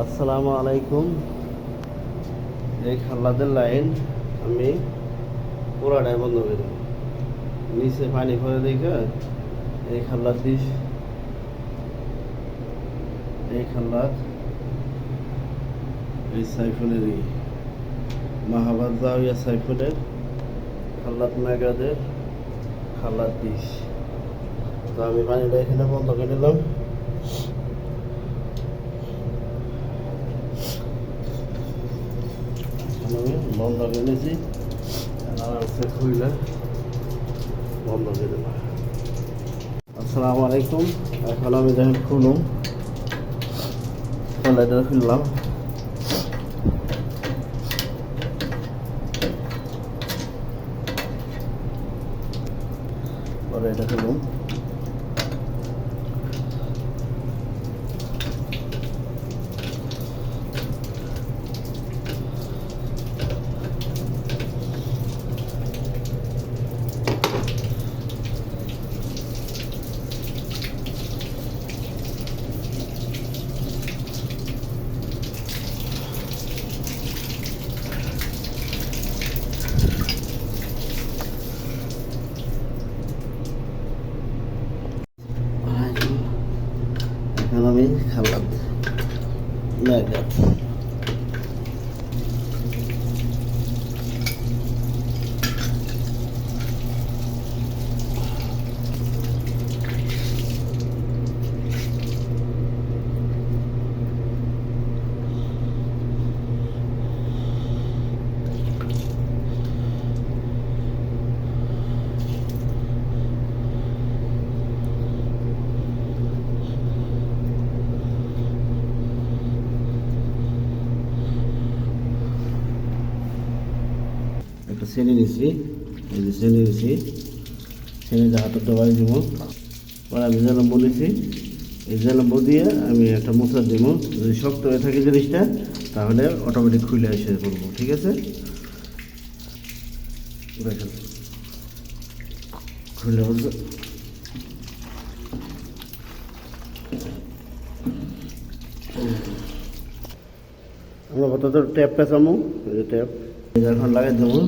আসসালামু আলাইকুম। এই খাল্লাদের লাইন আমি পুরাটাই বন্ধ করে দেবো। নিচে পানি পরে দেখে এই খাল্লার দিস এই খাল্লার এই সাইফুলের মাহাবাদ জাউিয়া সাইফুলের খাল্লাত মেগাদের খাল্লার দিস তো আমি পানিটা এখানে বন্ধ করে নিলাম এখন আমি বন্ধ করে নিয়েছি আরামসে খুইলে বন্ধ করে দিলাম আসসালামু আলাইকুম। এখন আমি যখন খুলুম কলাইটা খুললাম। পরে এটা খুলুম এখন আমি খালাম ম্যাগাত একটা চেনি নিছি, এই যে চেনি নিছি চেনিটা হাতের ডবাই দিব। পরে আমি জেলম্বু নিছি, এই জেলম্বু দিয়ে আমি একটা মশলা দিব। যদি শক্ত হয়ে থাকে জিনিসটা, তাহলে অটোমেটিক খুলে এসে পড়ব, ঠিক আছে? দেখেন। খুলে বলছে আমরা কত ট্যাপটা চামু, এই যে ট্যাপ। এখন লাগাই দেবো।